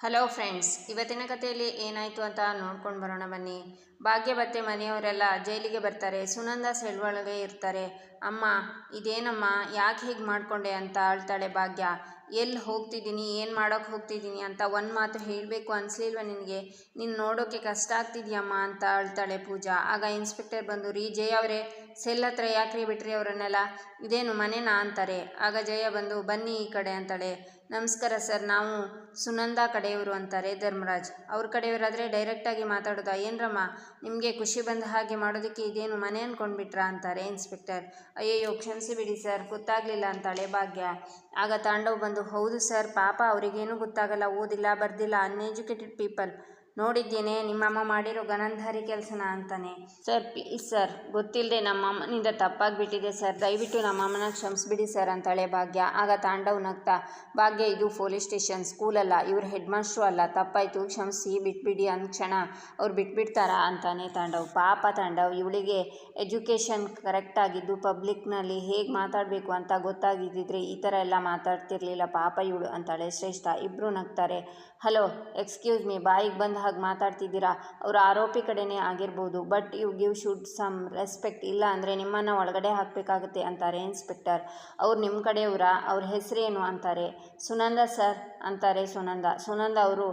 Hello friends ಇವತ್ತಿನ ಕಥೆಯಲ್ಲಿ ಏನಾಯಿತು ಅಂತ ನೋಡ್ಕೊಂಡು ಬರೋಣ ಬನ್ನಿ. ಭಾಗ್ಯ ಮತ್ತೆ ಮನೆಯವರೆಲ್ಲ ಜೈಲಿಗೆ ಬರ್ತಾರೆ, ಸುನಂದ ಸೆಲ್ ಇರ್ತಾರೆ. ಅಮ್ಮ, ಇದೇನಮ್ಮ, ಯಾಕೆ ಹೀಗೆ ಮಾಡಿಕೊಂಡೆ ಅಂತ ಅಳ್ತಾಳೆ ಭಾಗ್ಯ. ಎಲ್ಲಿ ಹೋಗ್ತಿದ್ದೀನಿ, ಏನು ಮಾಡೋಕ್ಕೆ ಹೋಗ್ತಿದ್ದೀನಿ ಅಂತ ಒಂದು ಮಾತು ಹೇಳಬೇಕು ಅನಿಸ್ಲಿಲ್ವ ನಿನಗೆ? ನೀನು ನೋಡೋಕ್ಕೆ ಕಷ್ಟ ಆಗ್ತಿದ್ಯಮ್ಮ ಅಂತ ಅಳ್ತಾಳೆ ಪೂಜಾ. ಆಗ ಇನ್ಸ್ಪೆಕ್ಟರ್ ಬಂದು, ರೀ ಜಯ ಅವರೇ, ಸೆಲ್ ಹತ್ರ ಯಾಕ್ರಿ ಬಿಟ್ರಿ ಅವರನ್ನೆಲ್ಲ? ಇದೇನು ಮನೆನಾ ಅಂತಾರೆ. ಆಗ ಜಯ ಬಂದು, ಬನ್ನಿ ಈ ಕಡೆ ಅಂತಾಳೆ. ನಮಸ್ಕಾರ ಸರ್, ನಾವು ಸುನಂದ ಕಡೆಯವರು ಅಂತಾರೆ ಧರ್ಮರಾಜ್. ಅವ್ರ ಕಡೆಯವರಾದರೆ ಡೈರೆಕ್ಟಾಗಿ ಮಾತಾಡೋದಾ? ಏನ್ರಮ್ಮ, ನಿಮಗೆ ಖುಷಿ ಬಂದ ಹಾಗೆ ಮಾಡೋದಕ್ಕೆ ಇದೇನು ಮನೆ ಅಂದ್ಕೊಂಡ್ಬಿಟ್ರಾ ಅಂತಾರೆ ಇನ್ಸ್ಪೆಕ್ಟರ್. ಅಯ್ಯಯ್ಯೋ, ಕ್ಷಮಿಸಿ ಬಿಡಿ ಸರ್, ಗೊತ್ತಾಗಲಿಲ್ಲ ಅಂತಾಳೆ ಭಾಗ್ಯ. ಆಗ ತಾಂಡವ್ ಬಂದು ಹೌದು ಸರ್ ಪಾಪ ಅವರಿಗೇನು ಗೊತ್ತಾಗಲ್ಲ ಓದಿಲ್ಲ ಬರ್ದಿಲ್ಲ ಅನ್ಎಜುಕೇಟೆಡ್ ಪೀಪಲ್ ನೋಡಿದ್ದೇನೆ, ನಿಮ್ಮಮ್ಮ ಮಾಡಿರೋ ಗನಂಧಾರಿ ಕೆಲಸನ ಅಂತಾನೆ. Sir, please sir. ಗೊತ್ತಿಲ್ಲದೆ ನಮ್ಮಮ್ಮನಿಂದ ತಪ್ಪಾಗಿಬಿಟ್ಟಿದೆ ಸರ್. ದಯವಿಟ್ಟು ನಮ್ಮಮ್ಮನ ಕ್ಷಮಿಸ್ಬಿಡಿ ಸರ್ ಅಂತಾಳೆ ಭಾಗ್ಯ. ಆಗ ತಾಂಡವ್ ನಗ್ತಾ, ಭಾಗ್ಯ ಇದು ಪೊಲೀಸ್ ಸ್ಟೇಷನ್, ಸ್ಕೂಲಲ್ಲ. ಇವ್ರ ಹೆಡ್ ಮಾಸ್ಟ್ರು ಅಲ್ಲ. ತಪ್ಪಾಯಿತು, ಕ್ಷಮಿಸಿ, ಬಿಟ್ಬಿಡಿ ಕ್ಷಣ ಅವ್ರು ಬಿಟ್ಬಿಡ್ತಾರಾ ಅಂತಾನೆ ತಾಂಡವ್. ಪಾಪ ತಾಂಡವ್, ಇವಳಿಗೆ ಎಜುಕೇಷನ್ ಕರೆಕ್ಟ್ ಆಗಿದ್ದು ಪಬ್ಲಿಕ್ನಲ್ಲಿ ಹೇಗೆ ಮಾತಾಡಬೇಕು ಅಂತ ಗೊತ್ತಾಗಿದ್ದಿದ್ರೆ ಈ ಥರ ಎಲ್ಲ ಮಾತಾಡ್ತಿರ್ಲಿಲ್ಲ. ಪಾಪ ಇವಳು ಅಂತಾಳೆ ಶ್ರೇಷ್ಠ. ಇಬ್ಬರು ನಗ್ತಾರೆ. Hello, excuse me. ಬಾಯಿಗೆ ಬಂದ ಹಾಗೆ ಮಾತಾಡ್ತಿದ್ದೀರಾ? ಅವ್ರ ಆರೋಪಿ ಕಡೆನೇ ಆಗಿರ್ಬೋದು. But you give should some respect ಇಲ್ಲ ಅಂದರೆ ನಿಮ್ಮನ್ನು ಒಳಗಡೆ ಹಾಕಬೇಕಾಗುತ್ತೆ ಅಂತಾರೆ ಇನ್ಸ್ಪೆಕ್ಟರ್ ಅವ್ರು ನಿಮ್ಮ ಕಡೆಯವರ, ಅವ್ರ ಹೆಸರೇನು ಅಂತಾರೆ? ಸುನಂದ ಸರ್ ಅಂತಾರೆ ಸುನಂದ. ಸುನಂದ ಅವರು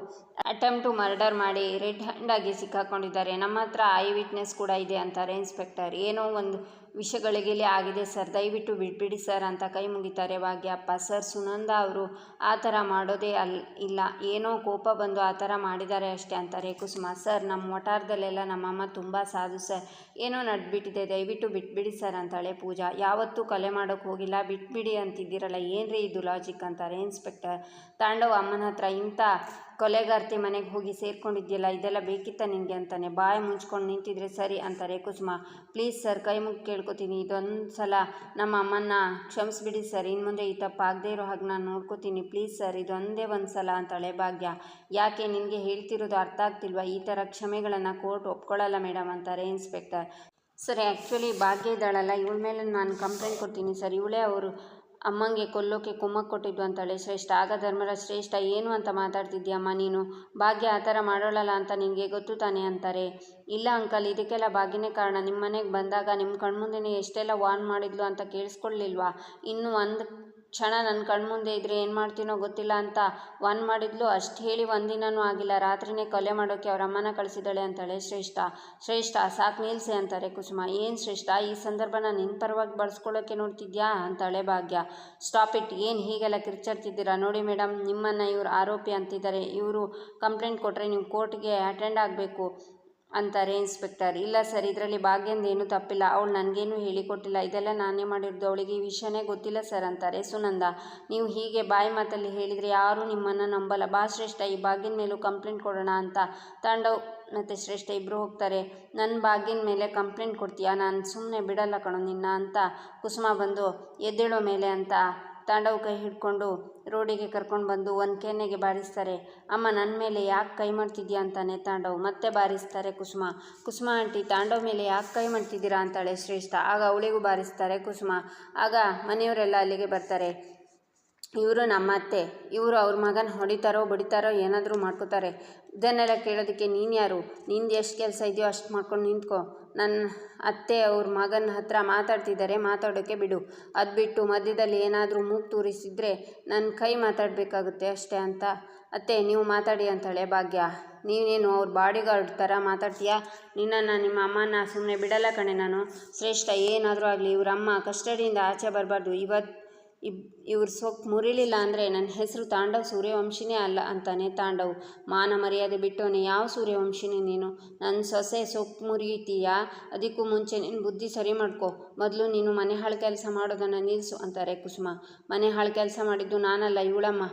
ಅಟೆಂಪ್ಟ್ ಟು ಮರ್ಡರ್ ಮಾಡಿ ರೆಡ್ ಹ್ಯಾಂಡಾಗಿ ಸಿಕ್ಕಾಕೊಂಡಿದ್ದಾರೆ. ನಮ್ಮ ಹತ್ರ ಐ ವಿಟ್ನೆಸ್ ಕೂಡ ಇದೆ ಅಂತಾರೆ ಇನ್ಸ್ಪೆಕ್ಟರ್ ಏನೋ ಒಂದು ವಿಷಯಗಳಿಗೆಲೆ ಆಗಿದೆ ಸರ್. ದಯವಿಟ್ಟು ಬಿಟ್ಬಿಡಿ ಸರ್ ಅಂತ ಕೈ ಮುಗಿತಾರೆ ಭಾಗ್ಯಪ್ಪ. ಸರ್, ಸುನಂದ ಅವರು ಆ ಥರ ಮಾಡೋದೇ ಅಲ್, ಇಲ್ಲ. ಏನೋ ಕೋಪ ಬಂದು ಆ ಥರ ಮಾಡಿದ್ದಾರೆ ಅಷ್ಟೇ ಅಂತಾರೆ ಕುಸುಮ ಸರ್, ನಮ್ಮ ವಟಾರದಲ್ಲೆಲ್ಲ ನಮ್ಮಮ್ಮ ತುಂಬ ಸಾಧು ಸರ್. ಏನೋ ನಡ್ಬಿಟ್ಟಿದೆ. ದಯವಿಟ್ಟು ಬಿಟ್ಬಿಡಿ ಸರ್ ಅಂತಾಳೆ ಪೂಜಾ. ಯಾವತ್ತೂ ಕಲೆ ಮಾಡೋಕ್ಕೆ ಹೋಗಿಲ್ಲ. ಬಿಟ್ಬಿಡಿ ಅಂತಿದ್ದೀರಲ್ಲ. ಏನ್ರಿ ಇದು ಲಾಜಿಕ್ ಅಂತಾರೆ? ಇನ್ಸ್ಪೆಕ್ಟರ್ ತಾಂಡವ್ ಅಮ್ಮನ ಹತ್ರ ಇಂಥ ಕೊಲೆಗಾರ್ತಿ ಮನೆಗೆ ಹೋಗಿ ಸೇರ್ಕೊಂಡಿದ್ಯಲ್ಲ, ಇದೆಲ್ಲ ಬೇಕಿತ್ತ ನಿನಗೆ ಅಂತಾನೆ. ಬಾಯಿ ಮುಂಚ್ಕೊಂಡು ನಿಂತಿದ್ರೆ ಸರಿ ಅಂತಾರೆ ಕುಸುಮ. ಪ್ಲೀಸ್ ಸರ್, ಕೈ ಮುಗಿ ಕೇಳ್ಕೊತೀನಿ. ಇದೊಂದು ಸಲ ನಮ್ಮ ಅಮ್ಮನ್ನ ಕ್ಷಮಿಸ್ಬಿಡಿ ಸರ್. ಇನ್ನು ಮುಂದೆ ಈ ತಪ್ಪಾಗದೇ ಇರೋ ಹಾಗೆ ನಾನು ನೋಡ್ಕೋತೀನಿ. ಪ್ಲೀಸ್ ಸರ್, ಇದೊಂದೇ ಒಂದು ಸಲ ಅಂತಾಳೆ ಭಾಗ್ಯ. ಯಾಕೆ ನಿನಗೆ ಹೇಳ್ತಿರೋದು ಅರ್ಥ ಆಗ್ತಿಲ್ವಾ? ಈ ಥರ ಕ್ಷಮೆಗಳನ್ನು ಕೋರ್ಟ್ ಒಪ್ಕೊಳ್ಳಲ್ಲ ಮೇಡಮ್ ಅಂತಾರೆ ಇನ್ಸ್ಪೆಕ್ಟರ್. ಸರಿ ಆ್ಯಕ್ಚುಲಿ ಭಾಗ್ಯ ಇದ್ದಾಳಲ್ಲ. ಇವಳ ಮೇಲೆ ನಾನು ಕಂಪ್ಲೇಂಟ್ ಕೊಡ್ತೀನಿ ಸರ್. ಇವಳೇ ಅವರು ಅಮ್ಮಂಗೆ ಕೊಲ್ಲೋಕೆ ಕುಮ್ಮಕ್ಕೆ ಕೊಟ್ಟಿದ್ದು ಅಂತಾಳೆ, ಶ್ರೇಷ್ಠ. ಆಗ ಧರ್ಮರಾಜ್, ಶ್ರೇಷ್ಠ, ಏನು ಅಂತ ಮಾತಾಡ್ತಿದ್ಯಮ್ಮ ನೀನು? ಭಾಗ್ಯ ಆ ಥರ ಮಾಡೋಳಲ್ಲ ಅಂತ ನಿನಗೆ ಗೊತ್ತು ತಾನೆ ಅಂತಾರೆ. ಇಲ್ಲ ಅಂಕಲ್, ಇದಕ್ಕೆಲ್ಲ ಭಾಗ್ಯನೇ ಕಾರಣ. ನಿಮ್ಮ ಮನೆಗೆ ಬಂದಾಗ ನಿಮ್ಮ ಕಣ್ಮುಂದೆನೇ ಎಷ್ಟೆಲ್ಲ ವಾರ್ನ್ ಮಾಡಿದ್ಲು ಅಂತ ಕೇಳಿಸ್ಕೊಳ್ಳಿಲ್ವಾ? ಇನ್ನು ಒಂದು ಕ್ಷಣ ನನ್ನ ಕಣ್ಮುಂದೆ ಇದ್ದರೆ ಏನು ಮಾಡ್ತೀನೋ ಗೊತ್ತಿಲ್ಲ ಅಂತ ಒನ್ ಮಾಡಿದ್ಲು, ಅಷ್ಟು ಹೇಳಿ ಒಂದಿನನೂ ಆಗಿಲ್ಲ. ರಾತ್ರಿನೇ ಕೊಲೆ ಮಾಡೋಕ್ಕೆ ಅವ್ರ ಅಮ್ಮನ ಕಳಿಸಿದಾಳೆ ಅಂತಾಳೆ ಶ್ರೇಷ್ಠ. ಶ್ರೇಷ್ಠ, ಸಾಕು ನಿಲ್ಸೆ ಅಂತಾರೆ ಕುಸುಮ. ಏನು ಶ್ರೇಷ್ಠ, ಈ ಸಂದರ್ಭನ ನಿನ್ನ ಪರವಾಗಿ ಬಳಸ್ಕೊಳ್ಳೋಕ್ಕೆ ನೋಡ್ತಿದ್ಯಾ? ಅಂತಾಳೆ ಭಾಗ್ಯ. ಸ್ಟಾಪ್ ಇಟ್, ಏನು ಹೀಗೆಲ್ಲ ಕಿರ್ಚಾಡ್ತಿದ್ದೀರಾ? ನೋಡಿ ಮೇಡಮ್ ನಿಮ್ಮನ್ನು ಇವರು ಆರೋಪಿ ಅಂತಿದ್ದಾರೆ. ಇವರು ಕಂಪ್ಲೇಂಟ್ ಕೊಟ್ಟರೆ ನೀವು ಕೋರ್ಟ್ಗೆ ಅಟೆಂಡ್ ಆಗಬೇಕು. ಅಂತಾರೆ ಇನ್ಸ್ಪೆಕ್ಟರ್ ಇಲ್ಲ ಸರ್ ಇದರಲ್ಲಿ ಭಾಗ್ಯಂದೇನೂ ತಪ್ಪಿಲ್ಲ. ಅವಳು ನನಗೇನು ಹೇಳಿಕೊಟ್ಟಿಲ್ಲ. ಇದೆಲ್ಲ ನಾನೇ ಮಾಡಿರೋದು. ಅವಳಿಗೆ ಈ ವಿಷಯನೇ ಗೊತ್ತಿಲ್ಲ ಸರ್ ಅಂತಾರೆ ಸುನಂದ. ನೀವು ಹೀಗೆ ಬಾಯಿ ಮಾತಲ್ಲಿ ಹೇಳಿದರೆ ಯಾರೂ ನಿಮ್ಮನ್ನು ನಂಬಲ್ಲ. ಬಾ ಶ್ರೇಷ್ಠ, ಈ ಭಾಗ್ಯನ ಮೇಲೂ ಕಂಪ್ಲೇಂಟ್ ಕೊಡೋಣ ಅಂತ. ತಾಂಡವ್ ಮತ್ತು ಶ್ರೇಷ್ಠ ಇಬ್ಬರು ಹೋಗ್ತಾರೆ. ನನ್ನ ಭಾಗ್ಯನ ಮೇಲೆ ಕಂಪ್ಲೇಂಟ್ ಕೊಡ್ತೀಯಾ? ನಾನು ಸುಮ್ಮನೆ ಬಿಡಲ್ಲ ಕಣೋ ನಿನ್ನ ಅಂತ ಕುಸುಮ ಬಂದು ಎದ್ದೇಳೋ ಮೇಲೆ ಅಂತ ತಾಂಡವ್ ಕೈ ಹಿಡ್ಕೊಂಡು ರೋಡಿಗೆ ಕರ್ಕೊಂಡು ಬಂದು ಒಂದು ಕೆನ್ನೆಗೆ ಬಾರಿಸ್ತಾರೆ. ಅಮ್ಮ ನನ್ನ ಮೇಲೆ ಯಾಕೆ ಕೈ ಮಾಡ್ತಿದ್ಯಾ? ಅಂತಾನೆ ತಾಂಡವ್. ಮತ್ತೆ ಬಾರಿಸ್ತಾರೆ ಕುಸುಮ. ಕುಸುಮ ಆಂಟಿ, ತಾಂಡವ್ ಮೇಲೆ ಯಾಕೆ ಕೈ ಮಾಡ್ತಿದ್ದೀರಾ? ಅಂತಾಳೆ ಶ್ರೇಷ್ಠ. ಆಗ ಅವಳಿಗೂ ಬಾರಿಸ್ತಾರೆ ಕುಸುಮ. ಆಗ ಮನೆಯವರೆಲ್ಲ ಅಲ್ಲಿಗೆ ಬರ್ತಾರೆ. ಇವರು ನಮ್ಮ ಅತ್ತೆ, ಇವರು ಅವ್ರ ಮಗನ ಹೊಡಿತಾರೋ ಬಡಿತಾರೋ ಏನಾದರೂ ಮಾಡ್ಕೋತಾರೆ. ಇದನ್ನೆಲ್ಲ ಕೇಳೋದಕ್ಕೆ ನೀನು ಯಾರು? ನಿಂದು ಎಷ್ಟು ಕೆಲಸ ಇದೆಯೋ ಅಷ್ಟು ಮಾಡ್ಕೊಂಡು ನಿಂತ್ಕೊ. ನನ್ನ ಅತ್ತೆ ಅವ್ರ ಮಗನ ಹತ್ರ ಮಾತಾಡ್ತಿದ್ದಾರೆ ಮಾತಾಡೋಕ್ಕೆ ಬಿಡು. ಅದು ಬಿಟ್ಟು ಮಧ್ಯದಲ್ಲಿ ಏನಾದರೂ ಮೂಗು ತೂರಿಸಿದ್ರೆ ನನ್ನ ಕೈ ಮಾತಾಡಬೇಕಾಗುತ್ತೆ ಅಷ್ಟೇ ಅಂತ. ಅತ್ತೆ, ನೀವು ಮಾತಾಡಿ ಅಂತಾಳೆ ಭಾಗ್ಯ. ನೀನೇನು ಅವ್ರ ಬಾಡಿಗಾರ್ಡ್ ಥರ ಮಾತಾಡ್ತೀಯಾ? ನಿನ್ನನ್ನು ನಿಮ್ಮ ಅಮ್ಮನ ಸುಮ್ಮನೆ ಬಿಡಲ್ಲ ಕಣೆ ನಾನು. ಶ್ರೇಷ್ಠ, ಏನಾದರೂ ಆಗಲಿ, ಇವ್ರ ಅಮ್ಮ ಕಸ್ಟಡಿಯಿಂದ ಆಚೆ ಬರಬಾರ್ದು. ಇವತ್ತು ಇಬ್, ಇವ್ರ ಸೊಪ್ಪು ಮುರಿಲಿಲ್ಲ ಅಂದರೆ ನನ್ನ ಹೆಸರು ತಾಂಡವ್ ಸೂರ್ಯವಂಶಿನೇ ಅಲ್ಲ ಅಂತಾನೆ ತಾಂಡವ್. ಮಾನ ಮರ್ಯಾದೆ ಬಿಟ್ಟವನೇ ಯಾವ ಸೂರ್ಯವಂಶಿನೇ ನೀನು? ನನ್ನ ಸೊಸೆ ಸೊಪ್ಪು ಮುರಿತೀಯಾ? ಅದಕ್ಕೂ ಮುಂಚೆ ನಿನ್ನ ಬುದ್ಧಿ ಸರಿ ಮಾಡ್ಕೋ. ಮೊದಲು ನೀನು ಮನೆ ಹಾಳು ಕೆಲಸ ಮಾಡೋದನ್ನು ನಿಲ್ಲಿಸು ಅಂತಾರೆ ಕುಸುಮ. ಮನೆ ಹಾಳು ಕೆಲಸ ಮಾಡಿದ್ದು ನಾನಲ್ಲ ಇವಳಮ್ಮ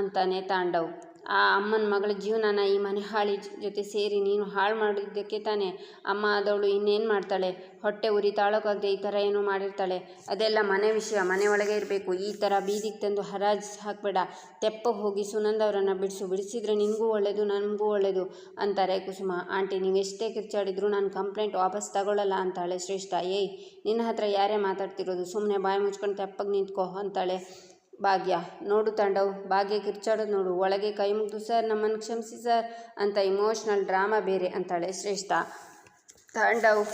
ಅಂತಾನೆ ತಾಂಡವ್. ಆ ಅಮ್ಮನ ಮಗಳ ಜೀವನನ ಈ ಮನೆ ಹಾಳಿ ಜೊತೆ ಸೇರಿ ನೀನು ಹಾಳು ಮಾಡಿದ್ದಕ್ಕೆ ತಾನೇ ಅಮ್ಮ ಆದವಳು ಇನ್ನೇನು ಮಾಡ್ತಾಳೆ? ಹೊಟ್ಟೆ ಉರಿ ತಾಳೋಕ್ಕಾಗದೆ ಈ ಥರ ಏನೋ ಮಾಡಿರ್ತಾಳೆ. ಅದೆಲ್ಲ ಮನೆ ವಿಷಯ, ಮನೆ ಒಳಗೆ ಇರಬೇಕು. ಈ ಥರ ಬೀದಿಗೆ ತಂದು ಹರಾಜು ಹಾಕಬೇಡ. ತೆಪ್ಪಗೆ ಹೋಗಿ ಸುನಂದವರನ್ನು ಬಿಡಿಸು. ಬಿಡಿಸಿದ್ರೆ ನಿನಗೂ ಒಳ್ಳೆಯದು ನನಗೂ ಒಳ್ಳೆಯದು ಅಂತಾರೆ ಕುಸುಮ. ಆಂಟಿ, ನೀವು ಎಷ್ಟೇ ಕಿರ್ಚಾಡಿದ್ರು ನಾನು ಕಂಪ್ಲೇಂಟ್ ವಾಪಸ್ ತಗೊಳ್ಳಲ್ಲ ಅಂತಾಳೆ ಶ್ರೇಷ್ಠ. ಏಯ್, ನಿನ್ನ ಹತ್ರ ಯಾರೇ ಮಾತಾಡ್ತಿರೋದು? ಸುಮ್ಮನೆ ಬಾಯಿ ಮುಚ್ಕೊಂಡು ತೆಪ್ಪಗೆ ನಿಂತ್ಕೋ ಅಂತಾಳೆ. ಭಾಗ್ಯ. ನೋಡು ತಾಂಡವ್, ಭಾಗ್ಯ ಕಿರ್ಚಾಡೋದು ನೋಡು. ಒಳಗೆ ಕೈ ಮುಗಿದು, ಸರ್, ನಮ್ಮನ್ನು ಕ್ಷಮಿಸಿ, ಸರ್ ಅಂತ ಇಮೋಷ್ನಲ್ ಡ್ರಾಮಾ ಬೇರೆ ಅಂತಾಳೆ ಶ್ರೇಷ್ಠ. ತಾಂಡವ್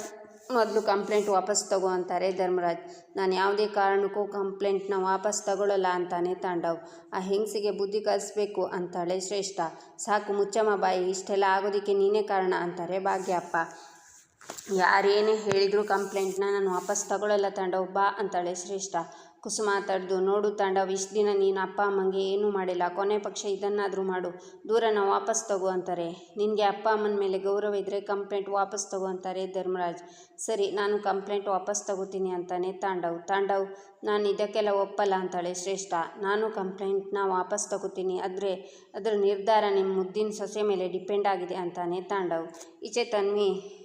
ಮೊದಲು ಕಂಪ್ಲೇಂಟ್ ವಾಪಸ್ ತಗೋ ಅಂತಾರೆ ಧರ್ಮರಾಜ್. ನಾನು ಯಾವುದೇ ಕಾರಣಕ್ಕೂ ಕಂಪ್ಲೇಂಟ್ನ ವಾಪಸ್ ತಗೊಳ್ಳಲ್ಲ ಅಂತಾನೆ ತಾಂಡವ್. ಆ ಹೆಂಗಸಿಗೆ ಬುದ್ಧಿ ಕಲಿಸ್ಬೇಕು ಅಂತಾಳೆ ಶ್ರೇಷ್ಠ. ಸಾಕು, ಮುಚ್ಚಮ್ಮ ಬಾಯಿ, ಇಷ್ಟೆಲ್ಲ ಆಗೋದಕ್ಕೆ ನೀನೇ ಕಾರಣ ಅಂತಾರೆ ಭಾಗ್ಯಪ್ಪ. ಯಾರೇನೇ ಹೇಳಿದರೂ ಕಂಪ್ಲೇಂಟ್ನ ನಾನು ವಾಪಸ್ ತಗೊಳ್ಳಲ್ಲ ತಾಂಡವ್, ಬಾ ಅಂತಾಳೆ ಶ್ರೇಷ್ಠ. ಕುಸುಮ ತಡೆದು ನೋಡು ತಾಂಡವ್ ಇಷ್ಟು ದಿನ ನೀನು ಅಪ್ಪ ಅಮ್ಮಂಗೆ ಏನೂ ಮಾಡಿಲ್ಲ. ಕೊನೆ ಪಕ್ಷ ಇದನ್ನಾದರೂ ಮಾಡು. ದೂರನ ವಾಪಸ್ ತಗೋ ಅಂತಾರೆ. ನಿನಗೆ ಅಪ್ಪ ಅಮ್ಮನ ಮೇಲೆ ಗೌರವ ಇದ್ದರೆ ಕಂಪ್ಲೇಂಟ್ ವಾಪಸ್ ತಗೋ ಅಂತಾರೆ ಧರ್ಮರಾಜ್. ಸರಿ, ನಾನು ಕಂಪ್ಲೇಂಟ್ ವಾಪಸ್ ತಗೋತೀನಿ ಅಂತಾನೆ ತಾಂಡವ್. ತಾಂಡವ್, ನಾನು ಇದಕ್ಕೆಲ್ಲ ಒಪ್ಪಲ್ಲ ಅಂತಾಳೆ ಶ್ರೇಷ್ಠ. ನಾನು ಕಂಪ್ಲೇಂಟ್ನ ವಾಪಸ್ ತಗೋತೀನಿ. ಆದರೆ, ಅದರ ನಿರ್ಧಾರ ನಿಮ್ಮ ಮುದ್ದಿನ ಸೊಸೆ ಮೇಲೆ ಡಿಪೆಂಡ್ ಆಗಿದೆ ಅಂತಾನೆ ತಾಂಡವ್. ಈಚೆ ತನ್ವಿ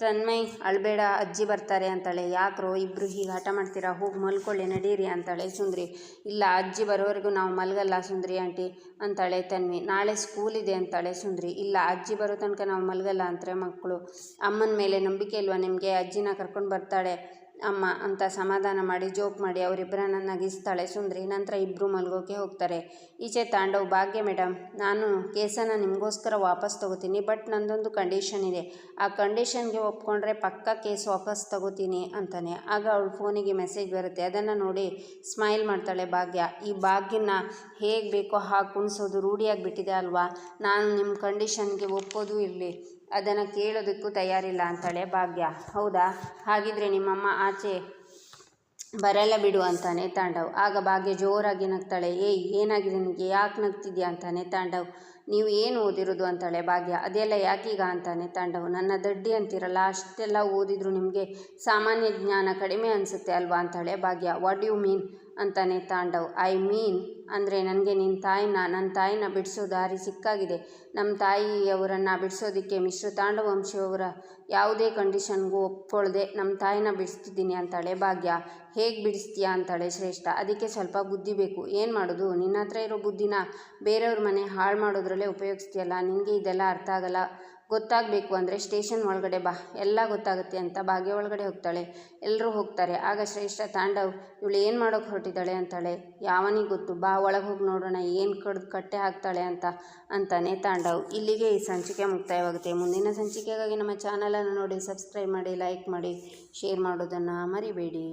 ತನ್ಮಯ್, ಅಳಬೇಡ, ಅಜ್ಜಿ ಬರ್ತಾರೆ ಅಂತಾಳೆ. ಯಾಕ್ರೋ ಇಬ್ಬರು ಹೀಗೆ ಹಠ ಮಾಡ್ತೀರಾ? ಹೋಗಿ ಮಲ್ಕೊಳ್ಳಿ, ನಡೀರಿ ಅಂತಾಳೆ. ಸುಂದ್ರಿ, ಇಲ್ಲ, ಅಜ್ಜಿ ಬರೋವರೆಗೂ ನಾವು ಮಲಗಲ್ಲ ಸುಂದ್ರಿ ಆಂಟಿ ಅಂತಾಳೆ ತನ್ವಿ. ನಾಳೆ ಸ್ಕೂಲ್ ಇದೆ ಅಂತಾಳೆ ಸುಂದ್ರಿ. ಇಲ್ಲ, ಅಜ್ಜಿ ಬರೋ ತನಕ ನಾವು ಮಲಗಲ್ಲ ಅಂತಾರೆ ಮಕ್ಕಳು ಅಮ್ಮನ ಮೇಲೆ ನಂಬಿಕೆ ಇಲ್ವಾ ನಿಮಗೆ? ಅಜ್ಜಿನ ಕರ್ಕೊಂಡು ಬರ್ತಾಳೆ. ಅಮ್ಮ ಅಂತ ಸಮಾಧಾನ ಮಾಡಿ ಜೋಕ್ ಮಾಡಿ ಅವರಿಬ್ಬರನ್ನ ನಗಿಸ್ತಾಳೆ. ಸುಂದ್ರಿ ನಂತರ ಇಬ್ಬರು ಮಲ್ಗೋಕೆ ಹೋಗ್ತಾರೆ. ಈಚೆ ತಾಂಡವ್, ಭಾಗ್ಯ ಮೇಡಮ್ ನಾನು ಕೇಸನ್ನು ನಿಮಗೋಸ್ಕರ ವಾಪಸ್ ತಗೋತೀನಿ, ಬಟ್ ನಂದೊಂದು ಕಂಡೀಷನ್ ಇದೆ. ಆ ಕಂಡೀಷನ್ಗೆ ಒಪ್ಕೊಂಡ್ರೆ ಪಕ್ಕ ಕೇಸ್ ವಾಪಸ್ ತಗೋತೀನಿ ಅಂತಾನೆ. ಆಗ ಅವಳು ಫೋನಿಗೆ ಮೆಸೇಜ್ ಬರುತ್ತೆ. ಅದನ್ನು ನೋಡಿ ಸ್ಮೈಲ್ ಮಾಡ್ತಾಳೆ ಭಾಗ್ಯ. ಈ ಭಾಗ್ಯನ ಹೇಗೆ ಬೇಕೋ ಹಾಗೆ ಕುಣಿಸೋದು ರೂಢಿಯಾಗಿಬಿಟ್ಟಿದೆ ಅಲ್ವಾ? ನಾನು ನಿಮ್ಮ ಕಂಡೀಷನ್ಗೆ ಒಪ್ಪೋದು ಇರಲಿ. ಅದನ್ನು ಕೇಳೋದಕ್ಕೂ ತಯಾರಿಲ್ಲ ಅಂತಾಳೆ ಭಾಗ್ಯ. ಹೌದಾ? ಹಾಗಿದ್ರೆ ನಿಮ್ಮಮ್ಮ ಆಚೆ ಬರಲ್ಲ ಬಿಡು ಅಂತಾನೆ ತಾಂಡವ್. ಆಗ ಭಾಗ್ಯ ಜೋರಾಗಿ ನಗ್ತಾಳೆ. ಏಯ್, ಏನಾಗಿದೆ ನಿಮಗೆ ಯಾಕೆ ನಗ್ತಿದ್ಯಾ ಅಂತಾನೆ ತಾಂಡವ್. ನೀವು ಏನು ಓದಿರೋದು ಅಂತಾಳೆ ಭಾಗ್ಯ. ಅದೆಲ್ಲ ಯಾಕೀಗ ಅಂತಾನೆ ತಾಂಡವ್. ನನ್ನ ದಡ್ಡಿ ಅಂತಿರಲ್ಲ, ಅಷ್ಟೆಲ್ಲ ಓದಿದ್ರು ನಿಮಗೆ ಸಾಮಾನ್ಯ ಜ್ಞಾನ ಕಡಿಮೆ ಅನಿಸುತ್ತೆ ಅಲ್ವಾ ಅಂತಾಳೆ ಭಾಗ್ಯ. ವಾಟ್ ಯು ಮೀನ್ ಅಂತಾನೆ ತಾಂಡವ್. ಐ ಮೀನ್ ಅಂದರೆ ನನಗೆ ನಿನ್ನ ತಾಯಿನ ನನ್ನ ತಾಯಿನ ಬಿಡಿಸೋ ದಾರಿ ಸಿಕ್ಕಾಗಿದೆ. ನಮ್ಮ ತಾಯಿಯವರನ್ನು ಬಿಡಿಸೋದಕ್ಕೆ ಮಿಶ್ರ ತಾಂಡವ ವಂಶಿಯವರ ಯಾವುದೇ ಕಂಡೀಷನ್ಗೂ ಒಪ್ಕೊಳ್ಳದೆ ನಮ್ಮ ತಾಯಿನ ಬಿಡಿಸ್ತಿದ್ದೀನಿ ಅಂತಾಳೆ. ಭಾಗ್ಯ, ಹೇಗೆ ಬಿಡಿಸ್ತೀಯಾ? ಅಂತಾಳೆ ಶ್ರೇಷ್ಠ. ಅದಕ್ಕೆ ಸ್ವಲ್ಪ ಬುದ್ಧಿ ಬೇಕು. ಏನು ಮಾಡೋದು? ನಿನ್ನ ಹತ್ರ ಇರೋ ಬುದ್ಧಿನ ಬೇರೆಯವ್ರ ಮನೆ ಹಾಳು ಮಾಡೋದ್ರಲ್ಲೇ ಉಪಯೋಗಿಸ್ತೀಯಲ್ಲ? ನಿನಗೆ ಇದೆಲ್ಲ ಅರ್ಥ ಆಗಲ್ಲ. ಗೊತ್ತಾಗಬೇಕು ಅಂದರೆ ಸ್ಟೇಷನ್ ಒಳಗಡೆ ಬಾ, ಎಲ್ಲ ಗೊತ್ತಾಗುತ್ತೆ ಅಂತ ಭಾಗ್ಯ ಒಳಗಡೆ ಹೋಗ್ತಾಳೆ. ಎಲ್ಲರೂ ಹೋಗ್ತಾರೆ. ಆಗ ಶ್ರೇಷ್ಠ, ತಾಂಡವ್ ಇವಳು ಏನು ಮಾಡೋಕೆ ಹೊರಟಿದ್ದಾಳೆ ಅಂತಾಳೆ. ಯಾವನಿಗೆ ಗೊತ್ತು? ಬಾ, ಒಳಗೆ ಹೋಗಿ ನೋಡೋಣ. ಏನು ಕಡ್ದು ಕಟ್ಟೆ ಹಾಕ್ತಾಳೆ ಅಂತ ಅಂತಾನೆ ತಾಂಡವ್. ಇಲ್ಲಿಗೆ ಈ ಸಂಚಿಕೆ ಮುಕ್ತಾಯವಾಗುತ್ತೆ. ಮುಂದಿನ ಸಂಚಿಕೆಗಾಗಿ ನಮ್ಮ ಚಾನಲನ್ನು ನೋಡಿ, ಸಬ್ಸ್ಕ್ರೈಬ್ ಮಾಡಿ, ಲೈಕ್ ಮಾಡಿ, ಶೇರ್ ಮಾಡೋದನ್ನು ಮರಿಬೇಡಿ.